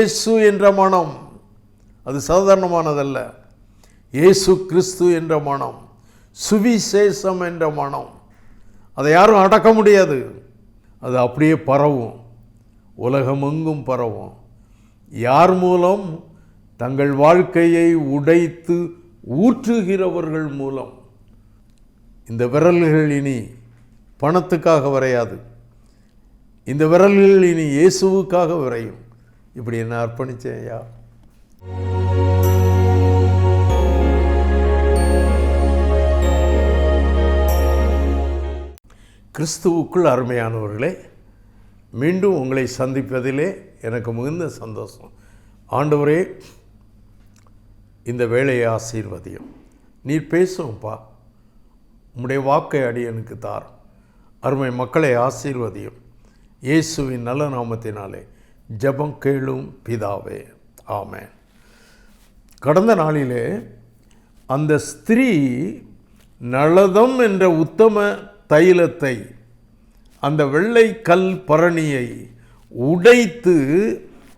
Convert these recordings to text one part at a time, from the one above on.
இயேசு என்ற மனம். அது சாதாரணமானதல்ல. இயேசு கிறிஸ்து என்ற மனம் சுவிசேஷம் என்ற மனம். அதை யாரும் அடக்க முடியாது. அது அப்படியே பரவும். உலகமெங்கும் பரவும். யார் மூலம்? தங்கள் வாழ்க்கையை உடைத்து ஊற்றுகிறவர்கள் மூலம். இந்த விரல்கள் இனி பணத்துக்காக வரையாது. இந்த விரல்கள் இனி இயேசுவுக்காக விரையும். இப்படி என்ன அர்ப்பணிச்சேன் ஐயா? கிறிஸ்துவுக்குள் அருமையானவர்களே மீண்டும் உங்களை சந்திப்பதிலே எனக்கு மிகுந்த சந்தோஷம். ஆண்டவரே இந்த வேலையை ஆசீர்வதியும். நீர் பேசும்ப்பா உம்முடைய வாக்கை அடியனுக்கு தார் அருமை மக்களை ஆசீர்வதியும். இயேசுவின் நல்ல நாமத்தினாலே. ஜெபம் கேளும் பிதாவே. ஆமே கடந்த நாளிலே அந்த ஸ்திரீ நளதம் என்ற உத்தம தைலத்தை அந்த வெள்ளை கல் பரணியை உடைத்து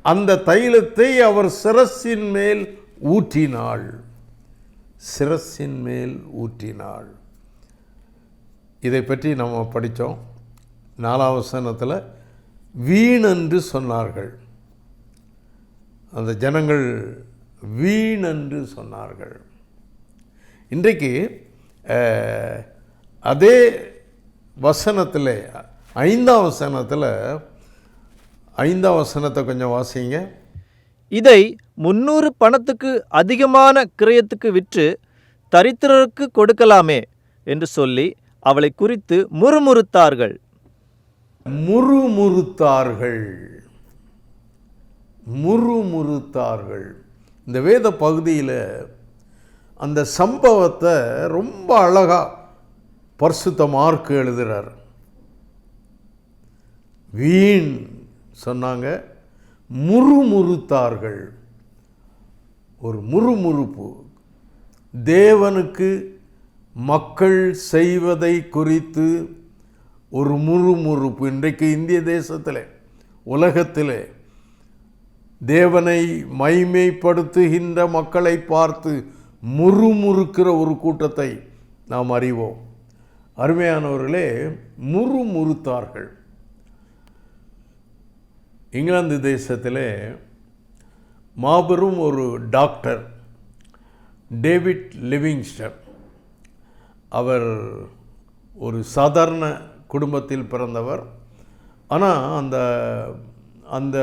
அந்த தைலத்தை அவர் சிரசின் மேல் ஊற்றினாள். சிரசின் மேல் ஊற்றினாள். இதை பற்றி நம்ம படித்தோம். நாலாம் வசனத்தில் வீணென்று சொன்னார்கள். அந்த ஜனங்கள் வீணென்று சொன்னார்கள். இன்றைக்கு அதே வசனத்தில் ஐந்தாம் வசனத்தில் ஐந்தாம் வசனத்தை கொஞ்சம் வாசிங்க. இதை முன்னூறு பணத்துக்கு அதிகமான கிரயத்துக்கு விற்று தரித்திரருக்கு கொடுக்கலாமே என்று சொல்லி அவளை குறித்து முறுமுறுத்தார்கள். முறுமுறுத்தார்கள். முறுமுறுத்தார்கள். இந்த வேத பகுதியில் அந்த சம்பவத்தை ரொம்ப அழகாக பரிசுத்த மார்க் எழுதுகிறார் வீண் சொன்னாங்க. முறுமுறுத்தார்கள். ஒரு முறுமுறுப்பு. தேவனுக்கு மக்கள் செய்வதை குறித்து ஒரு முறுமுறுப்பு இன்றைக்கு இந்திய தேசத்தில் உலகத்தில் தேவனை மைமைப்படுத்துகின்ற மக்களை பார்த்து முறுமுறுக்கிற ஒரு கூட்டத்தை நாம் அறிவோம். அருமையானவர்களே முறுமுறுத்தார்கள். இங்கிலாந்து தேசத்தில் மாபெரும் ஒரு டாக்டர் டேவிட் லிவிங்ஸ்டன். அவர் ஒரு சாதாரண குடும்பத்தில் பிறந்தவர். ஆனால் அந்த அந்த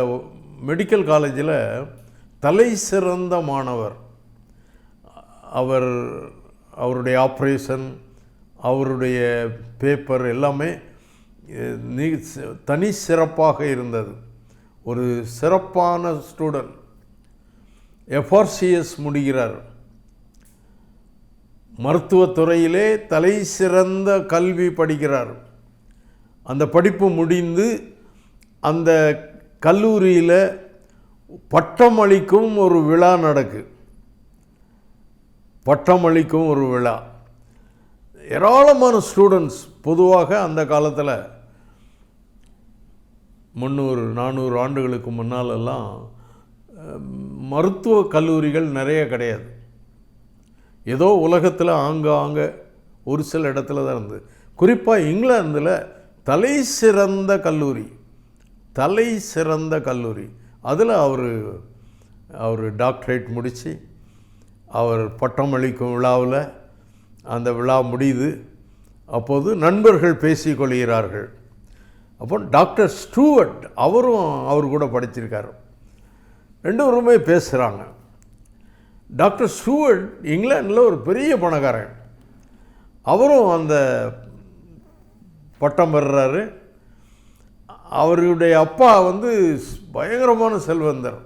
மெடிக்கல் காலேஜில் தலை சிறந்த மாணவர். அவர் அவருடைய ஆப்ரேஷன் அவருடைய பேப்பர் எல்லாமே தனி சிறப்பாக இருந்தது. ஒரு சிறப்பான ஸ்டூடெண்ட் எஃப்ஆர்சிஎஸ் முடிகிறார். மருத்துவத்துறையிலே தலை சிறந்த கல்வி படிக்கிறார். அந்த படிப்பு முடிந்து அந்த கல்லூரியில் பட்டமளிக்கும் ஒரு விழா நடக்கு. பட்டமளிக்கும் ஒரு விழா. ஏராளமான ஸ்டூடெண்ட்ஸ் பொதுவாக அந்த காலத்தில் முந்நூறு நானூறு ஆண்டுகளுக்கு முன்னாலெல்லாம் மருத்துவ கல்லூரிகள் நிறைய கிடையாது. ஏதோ உலகத்தில் ஆங்காங்க ஒரு சில இடத்துல தான் இருந்தது குறிப்பாக இங்கிலாந்தில் தலை சிறந்த கல்லூரி. தலை சிறந்த கல்லூரி. அதில் அவர் அவர் டாக்டரேட் முடித்து அவர் பட்டம் அளிக்கும் விழாவில் அந்த விழா முடியுது. அப்போது நண்பர்கள் பேசிக்கொள்கிறார்கள். அப்போ டாக்டர் ஸ்டூவர்ட் அவரும் அவர் கூட படிச்சிருக்கார். ரெண்டு பேருமே பேசுகிறாங்க டாக்டர் ஸ்டூவர்ட் இங்கிலாண்டில் ஒரு பெரிய பணக்காரன். அவரும் அந்த பட்டம் பெறுறாரு. அவருடைய அப்பா வந்து பயங்கரமான செல்வந்தர்.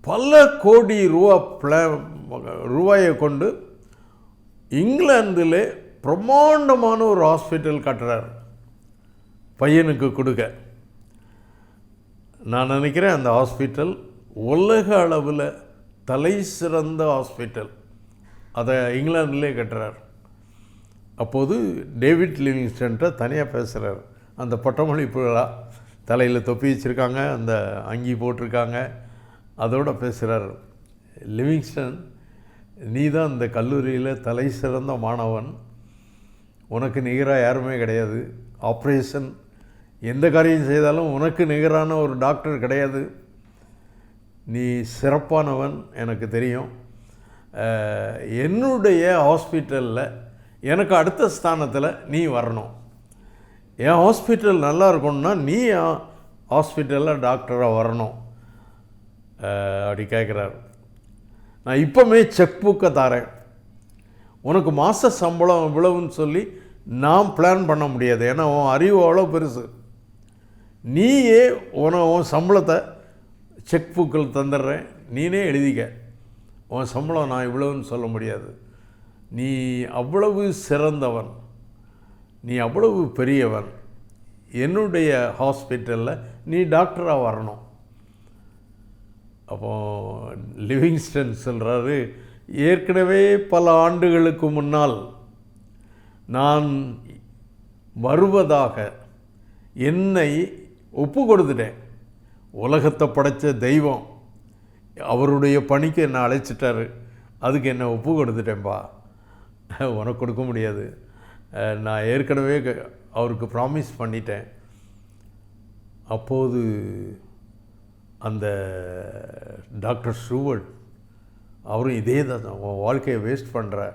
பல கோடி ரூபா ப்ள ரூபாயை கொண்டு இங்கிலாந்தில் பிரம்மாண்டமான ஒரு ஹாஸ்பிட்டல் கட்டுறார். பையனுக்கு கொடுக்க. நான் நினைக்கிறேன் அந்த ஹாஸ்பிட்டல் உலக அளவில் தலை சிறந்த ஹாஸ்பிட்டல். அதை இங்கிலாந்துலேயே கட்டுறார். அப்போது டேவிட் லிவிங்ஸ்டன்ட்ட தனியாக பேசுகிறார் அந்த பட்டமொழி விழா தலையில் தொப்பி வச்சுருக்காங்க அந்த அங்கி போட்டிருக்காங்க அதோட பேசுகிறார் லிவிங்ஸ்டன் நீ தான் இந்த கல்லூரியில் தலை சிறந்த மாணவன். உனக்கு நிகராக யாருமே கிடையாது. ஆப்ரேஷன் எந்த காரியம் செய்தாலும் உனக்கு நிகரான ஒரு டாக்டர் கிடையாது. நீ சிறப்பானவன் எனக்கு தெரியும். என்னுடைய ஹாஸ்பிட்டலில் எனக்கு அடுத்த ஸ்தானத்தில் நீ வரணும். என் ஹாஸ்பிட்டல் நல்லா இருக்கணும்னா நீ என் ஹாஸ்பிட்டலில் டாக்டராக வரணும். அப்படி கேட்குறாரு நான் இப்போமே செக் புக்கை தரேன். உனக்கு மாத சம்பளம் இவ்வளவுன்னு சொல்லி நாம் பிளான் பண்ண முடியாது. ஏன்னா உன் அறிவு அவ்வளோ பெருசு. நீயே உன உன் சம்பளத்தை செக் புக்கில் தந்துடுறேன். நீனே எழுதிக்க. உன் சம்பளம் நான் இவ்வளவுன்னு சொல்ல முடியாது. நீ அவ்வளவு சிறந்தவன் நீ அவ்வளவு பெரியவன். என்னுடைய ஹாஸ்பிட்டலில் நீ டாக்டராக வரணும். அப்போ லிவிங்ஸ்டன் சொல்கிறாரு ஏற்கனவே பல ஆண்டுகளுக்கு முன்னால் நான் வருவதாக என்னை ஒப்பு கொடுத்துட்டேன். உலகத்தை படைச்ச தெய்வம் அவருடைய பணிக்கு என்னை அழைச்சிட்டாரு. அதுக்கு என்னை ஒப்பு கொடுத்துட்டேன்பா. உனக்கு கொடுக்க முடியாது. நான் ஏற்கனவே க- அவருக்கு ப்ராமிஸ் பண்ணிட்டேன். அப்போது அந்த டாக்டர் ஸ்டூவர்ட் அவரும் இதே தான் உன் வாழ்க்கையை வேஸ்ட் பண்ணுற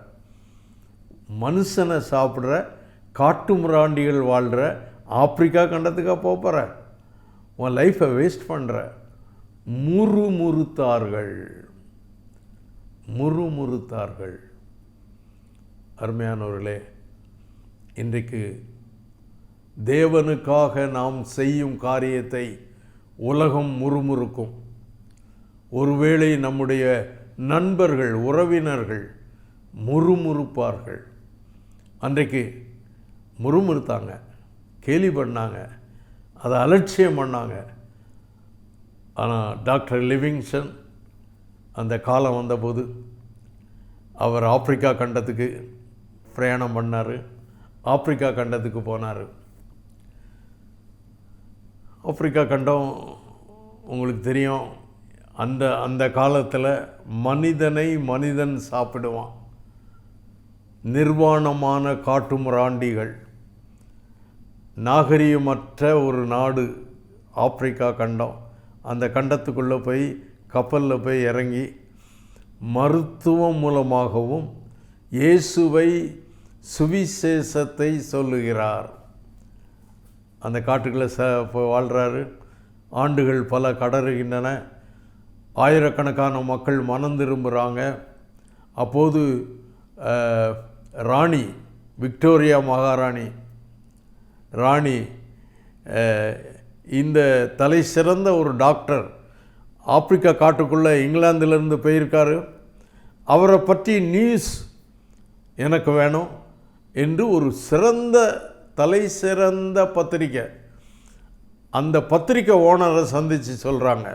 மனுஷனை சாப்பிட்ற காட்டு முராண்டிகள் வாழ்கிற ஆப்பிரிக்கா கண்டத்துக்காக போகிற உன் லைஃப்பை வேஸ்ட் பண்ணுற முறுமுறுத்தார்கள். முறுமுறுத்தார்கள். அருமையானவர்களே இன்றைக்கு தேவனுக்காக நாம் செய்யும் காரியத்தை உலகம் முறுமுறுக்கும். ஒருவேளை நம்முடைய நண்பர்கள் உறவினர்கள் முறுமுறுப்பார்கள். அன்றைக்கு முறுமுறுத்தாங்க கேலி பண்ணாங்க அதை அலட்சியம் பண்ணாங்க. ஆனால் டாக்டர் லிவிங்ஸ்டன் அந்த காலம் வந்தபோது அவர் ஆப்பிரிக்கா கண்டத்துக்கு பிரயாணம் பண்ணார். ஆப்பிரிக்கா கண்டத்துக்கு போனார். ஆப்பிரிக்கா கண்டம் உங்களுக்கு தெரியும். அந்த அந்த காலத்தில் மனிதனை மனிதன் சாப்பிடுவான். நிர்வாணமான காட்டுமிராண்டிகள். நாகரீகமற்ற ஒரு நாடு ஆப்பிரிக்கா கண்டம். அந்த கண்டத்துக்குள்ளே போய் கப்பலில் போய் இறங்கி மருத்துவம் மூலமாகவும் இயேசுவை சுவிசேஷத்தை சொல்லுகிறார். அந்த காட்டுக்குள்ளே ச வாழ்கிறாரு ஆண்டுகள் பல கடறுகின்றன. ஆயிரக்கணக்கான மக்கள் மனம் திரும்புகிறாங்க அப்போது ராணி விக்டோரியா மகாராணி ராணி இந்த தலை சிறந்த ஒரு டாக்டர் ஆப்பிரிக்கா காட்டுக்குள்ளே இங்கிலாந்திலிருந்து போயிருக்காரு. அவரை பற்றி நியூஸ் எனக்கு வேணும். என்று ஒரு சிறந்த தலை சிறந்த பத்திரிக்கை. அந்த பத்திரிக்கை ஓனரை சந்தித்து சொல்கிறாங்க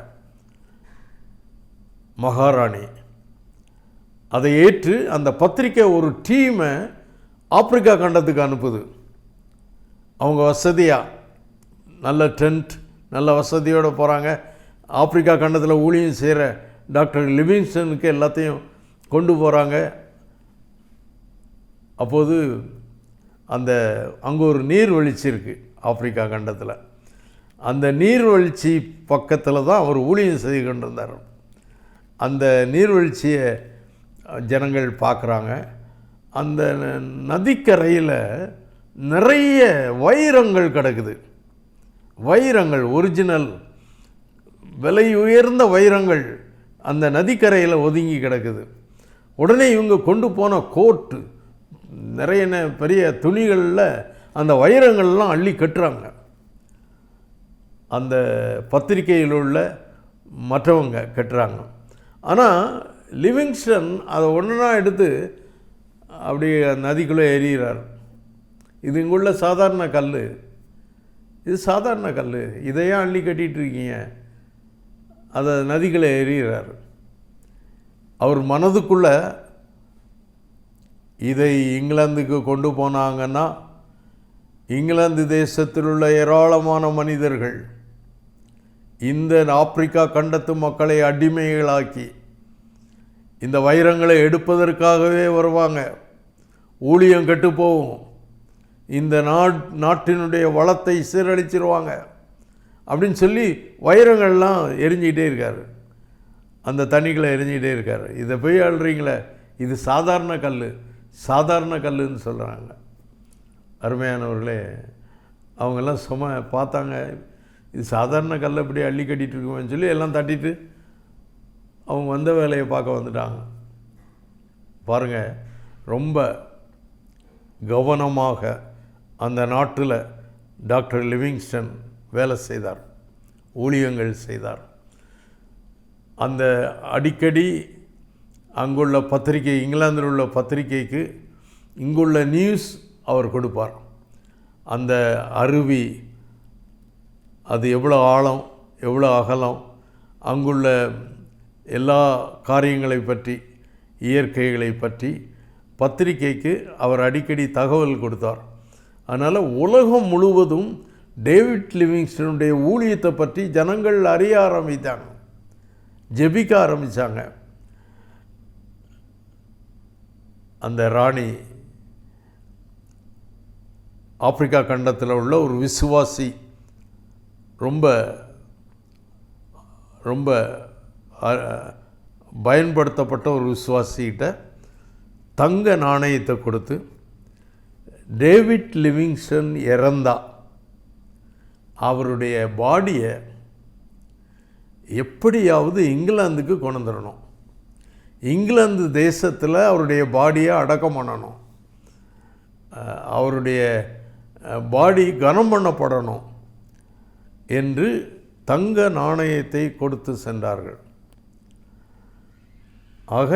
மகாராணி. அதை ஏற்று அந்த பத்திரிக்கை ஒரு டீமை ஆப்பிரிக்கா கண்டத்துக்கு அனுப்புது. அவங்க வசதியாக நல்ல டென்ட் நல்ல வசதியோடு போகிறாங்க ஆப்பிரிக்கா கண்டத்தில் ஊழியம் செய்கிற டாக்டர் லிவிங்ஸ்டனுக்கு எல்லாத்தையும் கொண்டு போகிறாங்க அப்போது அந்த அங்கே ஒரு நீர்வீழ்ச்சி இருக்குது ஆப்பிரிக்கா கண்டத்தில். அந்த நீர்வீழ்ச்சி பக்கத்தில் தான் அவர் ஊழியம் செய்து கொண்டிருந்தார். அந்த நீர்வீழ்ச்சியை ஜனங்கள் பார்க்குறாங்க அந்த ந- நதிக்கரையில் நிறைய வைரங்கள் கிடக்குது. வைரங்கள் ஒரிஜினல் விலை உயர்ந்த வைரங்கள் அந்த நதிக்கரையில் ஒதுங்கி கிடக்குது. உடனே இவங்க கொண்டு போன கோட்டு நிறைய ந- பெரிய துணிகளில் அந்த வைரங்கள்லாம் அள்ளி கட்டுறாங்க. அந்த பத்திரிகையில் உள்ள மற்றவங்க கட்டுறாங்க. ஆனால் லிவிங்ஸ்டன் அதை ஒன்றா எடுத்து அப்படி நதிக்குள்ளே எறிகிறார். இது இங்குள்ள சாதாரண கல் இது சாதாரண கல் இதையே அள்ளி கட்டிகிட்டு இருக்கீங்க? அதை நதிகளை எறிகிறார். அவர் மனதுக்குள்ளே இதை இங்கிலாந்துக்கு கொண்டு போனாங்கன்னா இங்கிலாந்து தேசத்தில் உள்ள ஏராளமான மனிதர்கள் இந்த ஆப்பிரிக்கா கண்டத்து மக்களை அடிமைகளாக்கி இந்த வைரங்களை எடுப்பதற்காகவே வருவாங்க. ஊழியம் கெட்டு போகும். இந்த நாட் நாட்டினுடைய வளத்தை சீரழிச்சிருவாங்க. அப்படின்னு சொல்லி வைரங்கள்லாம் எரிஞ்சிக்கிட்டே இருக்கார். அந்த தண்ணிகளை எரிஞ்சிக்கிட்டே இருக்கார். இதை போய் அழுறீங்களே இது சாதாரண கல் சாதாரண கல்லுன்னு சொல்கிறாங்க அருமையானவர்களே அவங்கெல்லாம் சும பார்த்தாங்க இது சாதாரண கல்லை அப்படியே அள்ளி கட்டிட்டு இருக்குமேன்னு சொல்லி எல்லாம் தட்டிட்டு அவங்க வந்த வேலையை பார்க்க வந்துட்டாங்க. பாருங்கள் ரொம்ப கவனமாக அந்த நாட்டில் டாக்டர் லிவிங்ஸ்டன் வேலை செய்தார் ஊழியங்கள் செய்தார். அந்த அடிக்கடி அங்குள்ள பத்திரிகை இங்கிலாந்தில் உள்ள பத்திரிகைக்கு இங்குள்ள நியூஸ் அவர் கொடுப்பார். அந்த அருவி அது எவ்வளோ ஆழம் எவ்வளோ அகலம் அங்குள்ள எல்லா காரியங்களை பற்றி இயற்கைகளை பற்றி பத்திரிகைக்கு அவர் அடிக்கடி தகவல் கொடுத்தார். அதனால் உலகம் முழுவதும் டேவிட் லிவிங்ஸ்டனுடைய ஊழியத்தை பற்றி ஜனங்கள் அறிய ஆரம்பித்தாங்க ஜெபிக்க ஆரம்பித்தாங்க அந்த ராணி ஆப்பிரிக்கா கண்டத்தில் உள்ள ஒரு விசுவாசி ரொம்ப ரொம்ப பயன்படுத்தப்பட்ட ஒரு விசுவாசிகிட்ட தங்க நாணயத்தை கொடுத்து டேவிட் லிவிங்ஸ்டன் இறந்தா அவருடைய பாடியை எப்படியாவது இங்கிலாந்துக்கு கொண்டு வந்துடணும். இங்கிலாந்து தேசத்தில் அவருடைய பாடியை அடக்கம் பண்ணணும். அவருடைய பாடி கனம் பண்ணப்படணும் என்று தங்க நாணயத்தை கொடுத்து சென்றார்கள். ஆக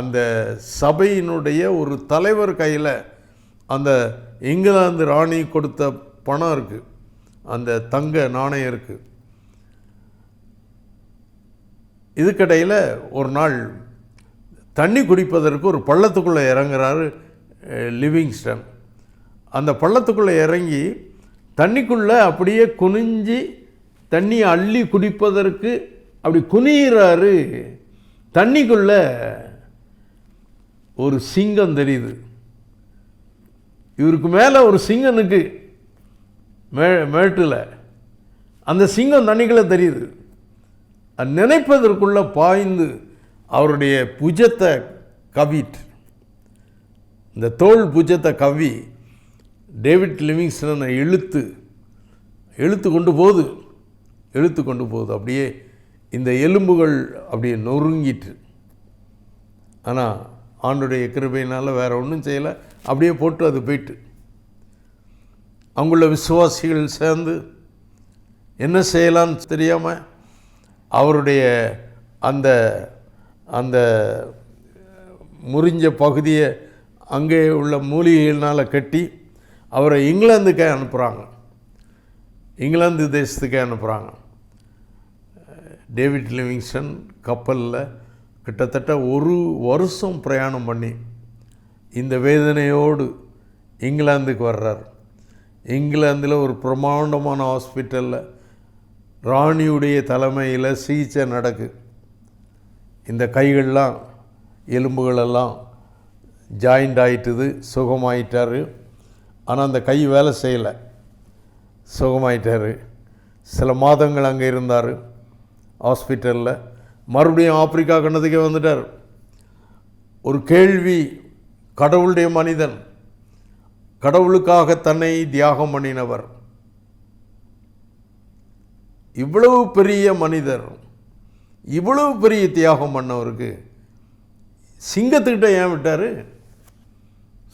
அந்த சபையினுடைய ஒரு தலைவர் கையில் அந்த இங்கிலாந்து ராணி கொடுத்த பணம் இருக்குது அந்த தங்க நாணயம் இருக்குது இதுக்கிடையில் ஒரு நாள் தண்ணி குடிப்பதற்கு ஒரு பள்ளத்துக்குள்ளே இறங்குறாரு லிவிங்ஸ்டன். அந்த பள்ளத்துக்குள்ளே இறங்கி தண்ணிக்குள்ளே அப்படியே குனிஞ்சு தண்ணி அள்ளி குடிப்பதற்கு அப்படி குனிகிறாரு தண்ணிக்குள்ளே ஒரு சிங்கம் தெரியுது. இவருக்கு மேலே ஒரு சிங்கனுக்கு மே மேட்டில். அந்த சிங்கம் தண்ணிக்குள்ளே தெரியுது. நினைப்பதற்குள்ளே பாய்ந்து அவருடைய புஜத்தை கவிட் இந்த தோல் புஜத்தை கவி டேவிட் லிவிங்ஸ்டனை இழுத்து இழுத்து கொண்டு போகுது இழுத்து கொண்டு போகுது. அப்படியே இந்த எலும்புகள் அப்படியே நொறுங்கிட்டு ஆனால் ஆண்டுடைய கிருபையினால் வேறு ஒன்றும் செய்யலை. அப்படியே போட்டு அது போயிட்டு அங்குள்ள விசுவாசிகள் சேர்ந்து என்ன செய்யலான்னு தெரியாமல் அவருடைய அந்த அந்த முறிஞ்ச பகுதியை அங்கே உள்ள மூலிகைகளினால் கட்டி அவரை இங்கிலாந்துக்கே அனுப்புகிறாங்க இங்கிலாந்து தேசத்துக்கே அனுப்புகிறாங்க டேவிட் லிவிங்ஸ்டன் கப்பலில் கிட்டத்தட்ட ஒரு வருஷம் பிரயாணம் பண்ணி இந்த வேதனையோடு இங்கிலாந்துக்கு வர்றார். இங்கிலாந்தில் ஒரு பிரமாண்டமான ஹாஸ்பிட்டலில் ராணியுடைய தலைமையில் சிகிச்சை நடக்கு. இந்த கைகள்லாம் எலும்புகளெல்லாம் ஜாயிண்ட் ஆயிட்டுது சுகமாயிட்டார். ஆனால் அந்த கை வேலை செய்யலை. சுகமாயிட்டார். சில மாதங்கள் அங்கே இருந்தார். ஹாஸ்பிட்டலில். மறுபடியும் ஆப்பிரிக்கா கண்ணதுக்கே வந்துட்டார். ஒரு கேள்வி கடவுளுடைய மனிதன் கடவுளுக்காக தன்னை தியாகம் பண்ணினவர். இவ்வளவு பெரிய மனிதர் இவ்வளவு பெரிய தியாகம் பண்ணவருக்கு சிங்கத்துக்கிட்ட ஏன் விட்டார்?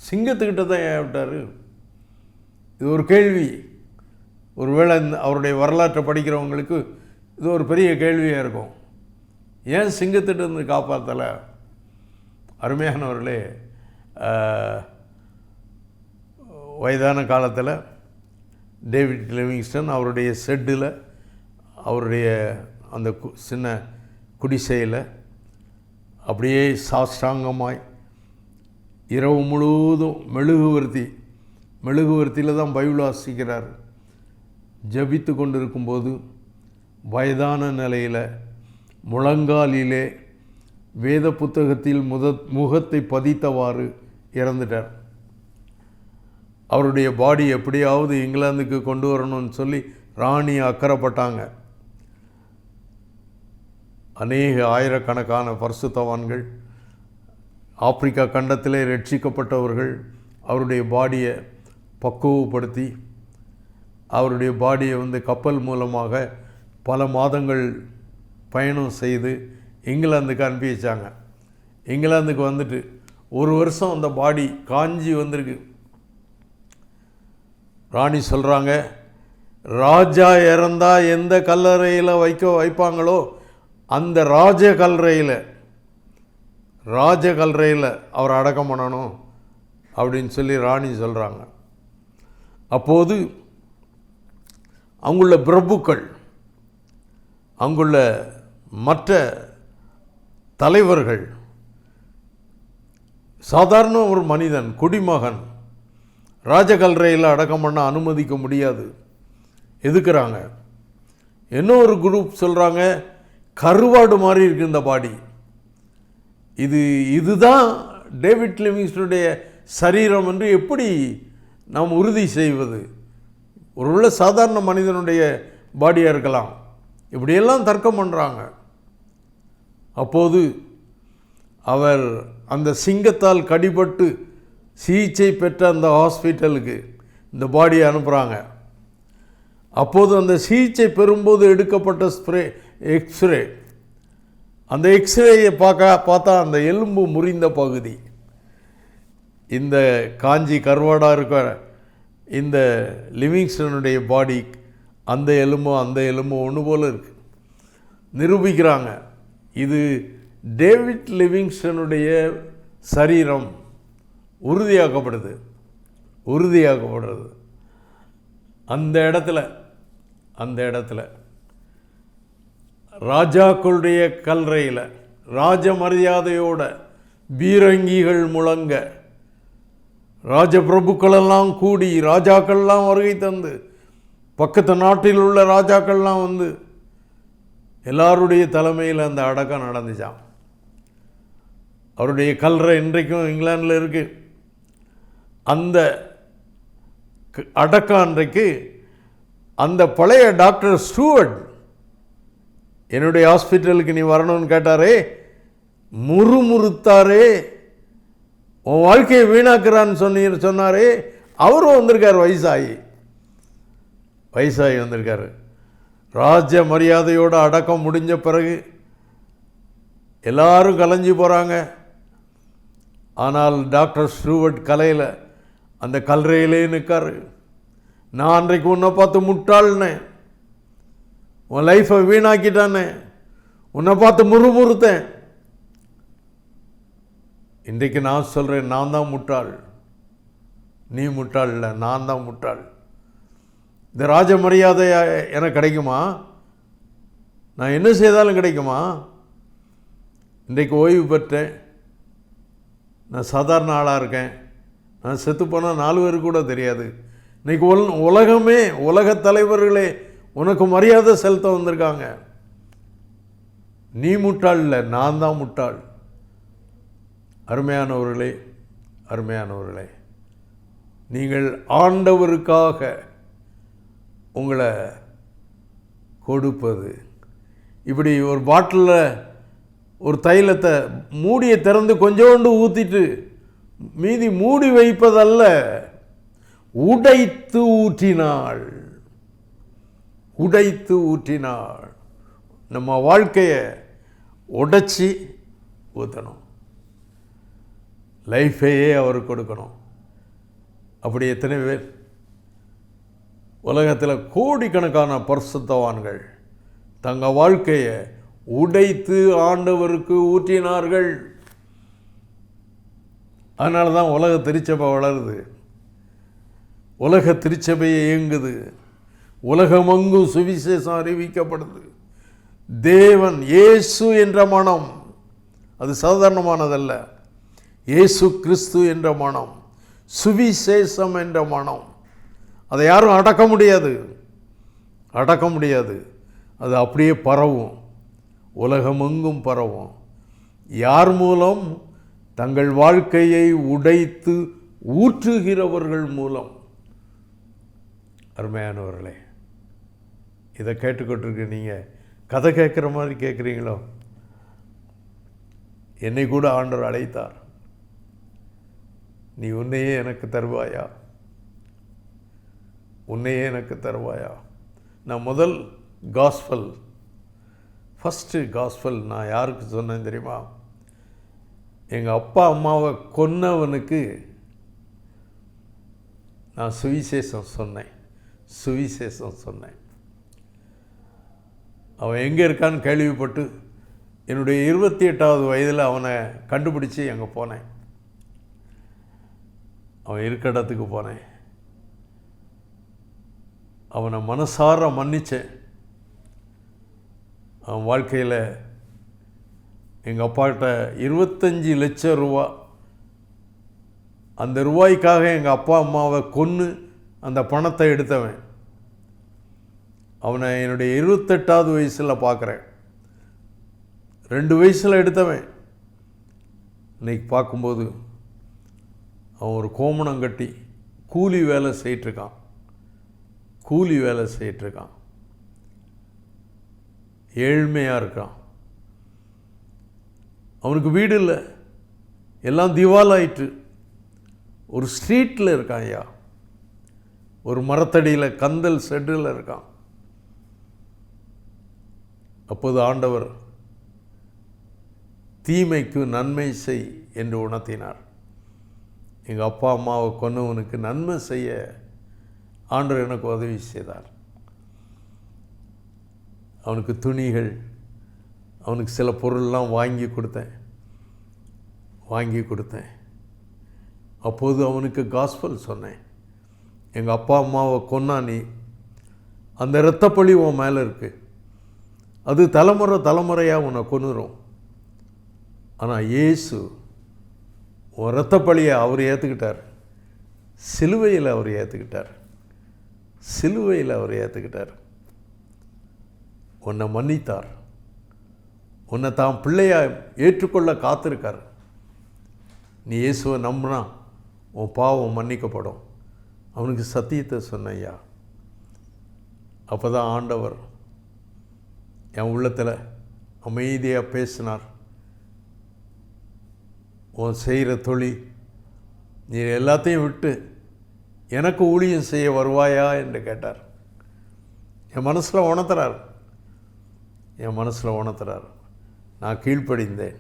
சிங்கத்துக்கிட்ட தான் ஏன் விட்டார்? இது ஒரு கேள்வி. ஒருவேளை அவருடைய வரலாற்றை படிக்கிறவங்களுக்கு இது ஒரு பெரிய கேள்வியாக இருக்கும். ஏன் சிங்கத்திட்ட இருந்து காப்பாற்றலை அருமையானவர்களே வயதான காலத்தில் டேவிட் லிவிங்ஸ்டன் அவருடைய செட்டில் அவருடைய அந்த கு- சின்ன குடிசையில் அப்படியே சாஷ்டாங்கமாய் இரவு முழுவதும் மெழுகுவர்த்தி மெழுகுவர்த்தியில் தான் பைபிள் வாசிக்கிறார். ஜபித்து கொண்டிருக்கும்போது வயதான நிலையில் முழங்காலிலே வேத புத்தகத்தில் முத முகத்தை பதித்தவாறு இறந்துட்டார். அவருடைய பாடி எப்படியாவது இங்கிலாந்துக்கு கொண்டு வரணும்னு சொல்லி ராணி அக்கறைப்பட்டாங்க. அநேக ஆயிரக்கணக்கான பரிசுத்தவான்கள் ஆப்பிரிக்கா கண்டத்திலே ரட்சிக்கப்பட்டவர்கள் அவருடைய பாடியை பக்குவப்படுத்தி அவருடைய பாடியை வந்து கப்பல் மூலமாக பல மாதங்கள் பயணம் செய்து இங்கிலாந்துக்கு அனுப்பி வச்சாங்க. இங்கிலாந்துக்கு வந்துட்டு ஒரு வருஷம் அந்த பாடி காஞ்சி வந்திருக்கு. ராணி சொல்கிறாங்க ராஜா இறந்தா எந்த கல்லறையில் வைக்க வைப்பாங்களோ அந்த ராஜ கல்றையில் ராஜ கல்லறையில் அவர் அடக்கம் பண்ணணும் அப்படின்னு சொல்லி ராணி சொல்கிறாங்க அப்போது அங்குள்ள பிரபுக்கள் அங்குள்ள மற்ற தலைவர்கள் சாதாரண ஒரு மனிதன் குடிமகன் ராஜகல்றையில் அடக்கம் பண்ண அனுமதிக்க முடியாது. எதுக்குறாங்க? இன்னொரு குரூப் சொல்கிறாங்க கருவாடு மாதிரி இருக்கு இந்த பாடி. இது இதுதான் டேவிட் லிவிங்ஸ்டனுடைய சரீரம் என்று எப்படி நாம் உறுதி செய்வது? ஒரு உள்ள சாதாரண மனிதனுடைய பாடியாக இருக்கலாம். இப்படியெல்லாம் தர்க்கம் பண்ணுறாங்க அப்போது அவர் அந்த சிங்கத்தால் கடிபட்டு சிகிச்சை பெற்ற அந்த ஹாஸ்பிட்டலுக்கு இந்த பாடியை அனுப்புகிறாங்க அப்போது அந்த சிகிச்சை பெறும்போது எடுக்கப்பட்ட ஸ்ப்ரே எக்ஸ்ரே. அந்த எக்ஸ்ரேயை பார்க்க பார்த்தா அந்த எலும்பு முறிந்த பகுதி. இந்த காஞ்சி கருவாடாக இருக்கிற இந்த லிவிங்ஸ்டனுடைய பாடி அந்த எலும்பும் அந்த எலும்பும் ஒன்று போல் இருக்குது நிரூபிக்கிறாங்க இது டேவிட் லிவிங்ஸ்டனுடைய சரீரம் உறுதியாக்கப்படுது உறுதியாக்கப்படுறது அந்த இடத்துல அந்த இடத்துல ராஜாக்களுடைய கல்றையில் ராஜ மரியாதையோட பீரங்கிகள் முழங்க ராஜபிரபுக்களெல்லாம் கூடி ராஜாக்கள்லாம் வருகை தந்து பக்கத்து நாட்டில் உள்ள ராஜாக்கள்லாம் வந்து எல்லாருடைய தலைமையில் அந்த அடக்கம் நடந்துச்சாம். அவருடைய கல்றை இன்றைக்கும் இங்கிலாந்தில் இருக்குது அந்த க- அடக்கம் அன்றைக்கு அந்த பழைய டாக்டர் ஸ்டூவர்ட் என்னுடைய ஹாஸ்பிட்டலுக்கு நீ வரணும்னு கேட்டாரே முறுமுறுத்தாரே. உன் வாழ்க்கையை வீணாக்குறான்னு சொன்னி சொன்னாரே. அவரும் வந்திருக்கார் வயசாகி வயசாகி வந்திருக்காரு. ராஜ மரியாதையோட அடக்கம் முடிஞ்ச பிறகு எல்லாரும் கலைஞ்சு போகிறாங்க ஆனால் டாக்டர் ஸ்டூவர்ட் கலையில் அந்த கல்றையிலே நிற்காரு நான் அன்றைக்கு உன்னை பார்த்து முட்டாள்னேன். உன் லைஃப்பை வீணாக்கிட்டானே. உன்னை பார்த்து முறுமுறுத்தேன். இன்றைக்கு நான் சொல்கிறேன் நான் தான் முட்டாள். நீ முட்டாள் இல்லை நான் தான் முட்டாள். இந்த ராஜ மரியாதை எனக்கு கிடைக்குமா? நான் என்ன செய்தாலும் கிடைக்குமா? இன்றைக்கு ஓய்வு பெற்றேன். நான் சாதாரண ஆளாக இருக்கேன். நான் செத்து போனால் நாலு பேருக்கு கூட தெரியாது. இன்றைக்கி உல உலகமே உலக தலைவர்களே உனக்கு மரியாதை செலுத்த வந்திருக்காங்க. நீ முட்டாள் இல்லை நான் தான் முட்டாள். அருமையானவர்களே அருமையானவர்களே நீங்கள் ஆண்டவருக்காக உங்களை கொடுப்பது. இப்படி ஒரு பாட்டிலில் ஒரு தைலத்தை மூடியை திறந்து கொஞ்சோண்டு ஊற்றிட்டு மீதி மூடி வைப்பதல்ல உடைத்து ஊற்றினாள். உடைத்து ஊற்றினாள். நம்ம வாழ்க்கையை உடைச்சி ஊற்றணும் லைஃபையே அவருக்கு கொடுக்கணும். அப்படி எத்தனை பேர்? உலகத்தில் கோடிக்கணக்கான பரிசுத்தவான்கள் தங்கள் வாழ்க்கையை உடைத்து ஆண்டவருக்கு ஊற்றினார்கள். அதனால தான் உலக திருச்சபை வளருது. உலக திருச்சபையை இயங்குது. உலகமெங்கும் சுவிசேஷம் அறிவிக்கப்படுது. தேவன் இயேசு என்ற மனம் அது சாதாரணமானதல்ல. இயேசு கிறிஸ்து என்ற மனம் சுவிசேஷம் என்ற மனம். அதை யாரும் அடக்க முடியாது. அடக்க முடியாது. அது அப்படியே பரவும். உலகமெங்கும் பரவும். யார் மூலம்? தங்கள் வாழ்க்கையை உடைத்து ஊற்றுகிறவர்கள் மூலம். அருமையானவர்களே இதை கேட்டுக்கொண்டிருக்க நீங்கள் கதை கேட்குற மாதிரி கேட்குறீங்களோ? என்னை கூட ஆண்டவர் அழைத்தார். நீ உன்னையே எனக்கு தருவாயா? உன்னையே எனக்கு தருவாயா? நான் முதல் காஸ்பல் ஃபஸ்ட்டு காஸ்பல் நான் யாருக்கு சொன்னேன் தெரியுமா? எங்கள் அப்பா அம்மாவை கொன்னவனுக்கு நான் சுவிசேஷம் சொன்னேன். சுவிசேஷம் சொன்னேன். அவன் எங்கே இருக்கான்னு கேள்விப்பட்டு என்னுடைய இருபத்தி எட்டாவது வயதில் அவனை கண்டுபிடிச்சி அங்கே போனேன். அவன் இருக்க இடத்துக்கு போனேன். அவனை மனசார மன்னித்தேன் அவன் வாழ்க்கையில் எங்கள் அப்பாட்ட இருபத்தஞ்சி லட்சம் ரூபா அந்த ரூபாய்க்காக எங்கள் அப்பா அம்மாவை கொன்று அந்த பணத்தை எடுத்தவன். அவனை என்னுடைய இருபத்தெட்டாவது வயசில் பார்க்குறேன். ரெண்டு வயசில் எடுத்தவன். இன்னைக்கு பார்க்கும்போது அவன் ஒரு கோமணம் கட்டி கூலி வேலை செய்யிட்டுருக்கான். கூலி வேலை செய்யிட்டுருக்கான். ஏழ்மையாக இருக்கான். அவனுக்கு வீடு இல்லை. எல்லாம் திவாலாயிட்டு ஒரு ஸ்ட்ரீட்டில் இருக்கான் ஐயா. ஒரு மரத்தடியில் கந்தல் செட்டில் இருக்கான். அப்போது ஆண்டவர் தீமைக்கு நன்மை செய் என்று உணர்த்தினார். எங்கள் அப்பா அம்மாவை கொன்னவனுக்கு நன்மை செய்ய ஆண்டவர் எனக்கு உதவி செய்தார். அவனுக்கு துணிகள் அவனுக்கு சில பொருள்லாம் வாங்கி கொடுத்தேன். வாங்கி கொடுத்தேன். அப்போது அவனுக்கு காஸ்பல் சொன்னேன். எங்கள் அப்பா அம்மாவை கொன்னா நீ அந்த இரத்தப்பழி உன் மேலே இருக்குது அது தலைமுறை தலைமுறையாக உன்னை கொன்னுரும். ஆனால் இயேசு உன் பழியை அவர் ஏற்றுக்கிட்டார் சிலுவையில் அவர் ஏற்றுக்கிட்டார் சிலுவையில் அவர் ஏற்றுக்கிட்டார் உன்னை மன்னித்தார். உன்னை தான் பிள்ளையாக ஏற்றுக்கொள்ள காத்திருக்கார். நீ இயேசுவை நம்பினா உன் பாவம் மன்னிக்கப்படும். அவனுக்கு சத்தியத்தை சொன்னையா அப்போ தான் ஆண்டவர் என் உள்ளத்தில் அமைதியாக பேசினார். உன் செய்கிற தொழில் நீ எல்லாத்தையும் விட்டு எனக்கு ஊழியம் செய்ய வருவாயா? என்று கேட்டார். என் மனசில் உணர்த்துறார். என் மனசில் உணர்த்துறார். நான் கீழ்ப்படிந்தேன்.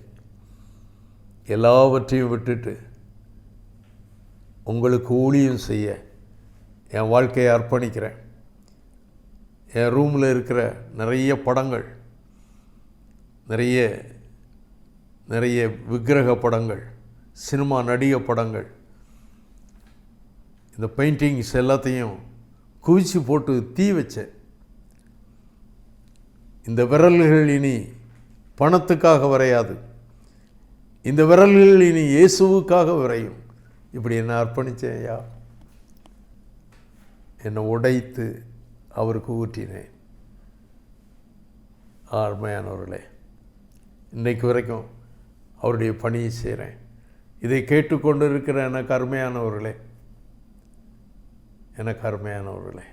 எல்லாவற்றையும் விட்டுட்டு உங்களுக்கு ஊழியம் செய்ய என் வாழ்க்கையை அர்ப்பணிக்கிறேன். என் ரூமில் இருக்கிற நிறைய படங்கள் நிறைய நிறைய விக்கிரக படங்கள் சினிமா நடிக படங்கள் இந்த பெயிண்டிங்ஸ் எல்லாத்தையும் குவிச்சு போட்டு தீ வச்சேன். இந்த விரல்கள் இனி பணத்துக்காக வரையாது. இந்த விரல்கள் இனி இயேசுவுக்காக வரையும். இப்படி என்ன அர்ப்பணித்தேன் ஐயா. என்னை உடைத்து அவருக்கு ஊற்றினேன் அருமையானவர்களே இன்றைக்கு வரைக்கும் அவருடைய பணியை செய்கிறேன் இதை கேட்டுக்கொண்டு இருக்கிற எனக்கு அருமையானவர்களே எனக்கு அருமையானவர்களே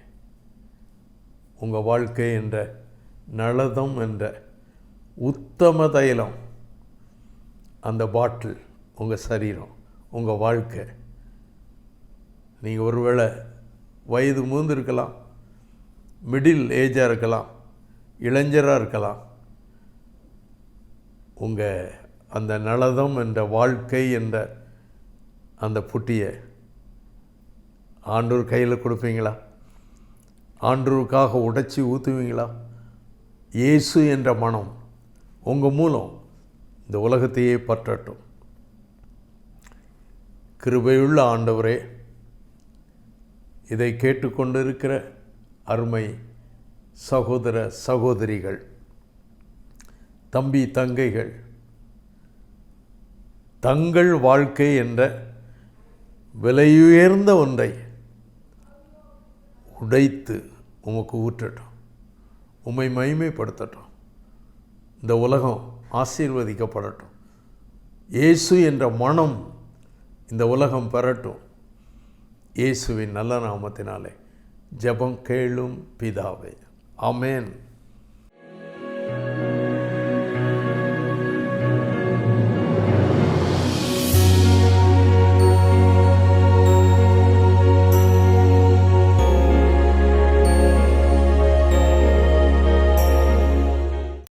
உங்கள் வாழ்க்கை என்ற நலதம் என்ற உத்தம தைலம் அந்த பாட்டில் உங்கள் சரீரம் உங்கள் வாழ்க்கை. நீங்கள் ஒருவேளை வயது மூந்திருக்கலாம் இருக்கலாம் மிடில் ஏஜாக இருக்கலாம் இளைஞராக இருக்கலாம். உங்கள் அந்த நலதம் என்ற வாழ்க்கை என்ற அந்த புட்டியை ஆண்டூர் கையில் கொடுப்பீங்களா? ஆண்டூருக்காக உடைச்சி ஊற்றுவீங்களா இயேசு என்ற மனம் உங்கள் மூலம் இந்த உலகத்தையே பற்றட்டும். கிருபையுள்ள ஆண்டவரே இதை கேட்டுக்கொண்டிருக்கிற அருமை சகோதர சகோதரிகள் தம்பி தங்கைகள் தங்கள் வாழ்க்கை என்ற விலையுயர்ந்த ஒன்றை உடைத்து உமக்கு ஊற்றட்டும் உம்மை மகிமைப்படுத்தட்டும். இந்த உலகம் ஆசீர்வதிக்கப்படட்டும். இயேசு என்ற மனம் இந்த உலகம் பெறட்டும். இயேசுவின் நல்ல நாமத்தினாலே. ஜெபம் கேளும் பிதாவே. அமேன்